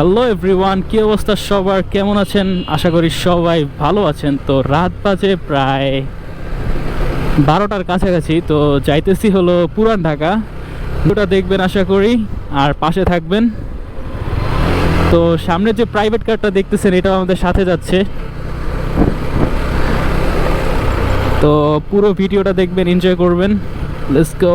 Hello everyone, কি অবস্থা সবার? কেমন আছেন? আশা করি সবাই ভালো আছেন। তো রাত বাজে প্রায় বারোটার কাছাকাছি, তো যাইতেছি হলো পুরান ঢাকা। দুটা দেখবেন আশা করি, আর পাশে থাকবেন। তো সামনে যে প্রাইভেট কারটা দেখতেছেন, এটাও আমাদের সাথে যাচ্ছে। তো পুরো ভিডিওটা দেখবেন এনজয় করবেন। Let's go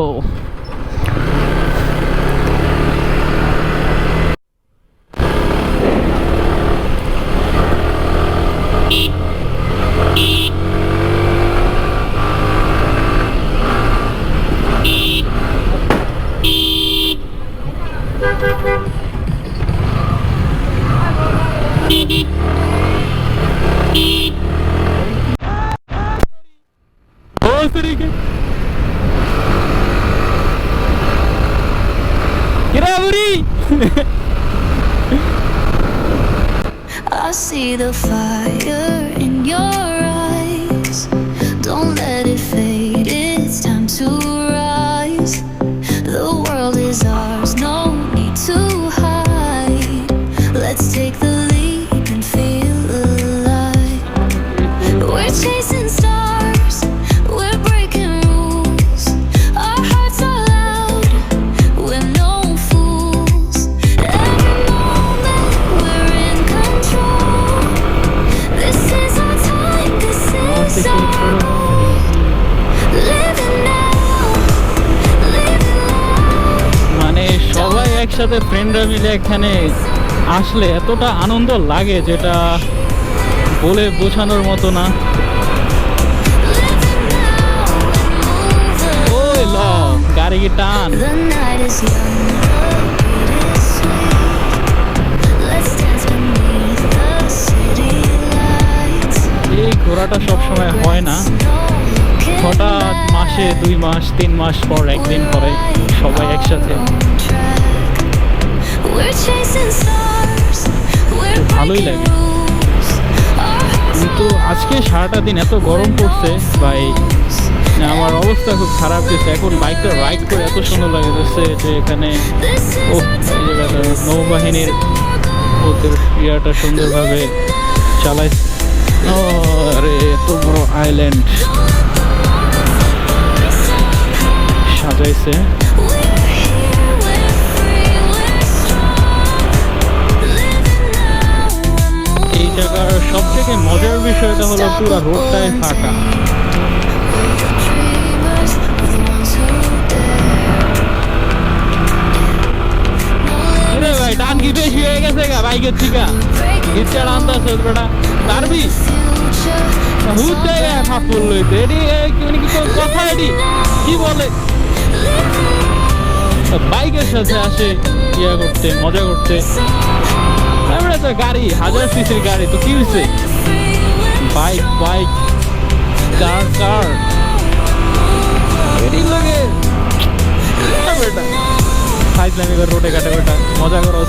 I see the fire in your eyes. Don't let it fade, it's time to rise. The world is ours, মানে সবাই একসাথে ফ্রেন্ডরা মিলে এখানে আসলে এতটা আনন্দ লাগে যেটা বলে বোঝানোর মতো না। The city lights. এই ঘোরাটা সবসময় হয় না হঠাৎ মাসে দুই মাস তিন মাস পর একদিন পরে সবাই একসাথে। ভালোই লাগে। কিন্তু আজকে সারাটা দিন এত গরম পড়ছে ভাই। আমার অবস্থা খুব খারাপ গেছে এখন বাইকটা রাইড করে এত সুন্দর লাগে যাচ্ছে যে এখানে ও নৌবাহিনীর ওদের ইয়াটা সুন্দরভাবে চালাই আরে, এত বড় আইল্যান্ড সাজাইছে। এই জায়গার সব থেকে মজার বিষয়টা হলো পুরো রোডটাই ফাঁকা। বাইকের থেকে Breaking ইচ্ছা বেটা পারবি future. হুট জায়গা ফাঁক পড়ল এতে এডি এ, কি মানে কি কথা এডি কি বলে বাইকের সাথে আসে ইয়া করতে মজা করতে তারপরে তো গাড়ি হাজার সিসির গাড়ি তো কি হয়েছে বাইক বাইক কার কার এডি লাগে বেটা ফাইজলামি করে রোডে কাটে বেটা মজা করো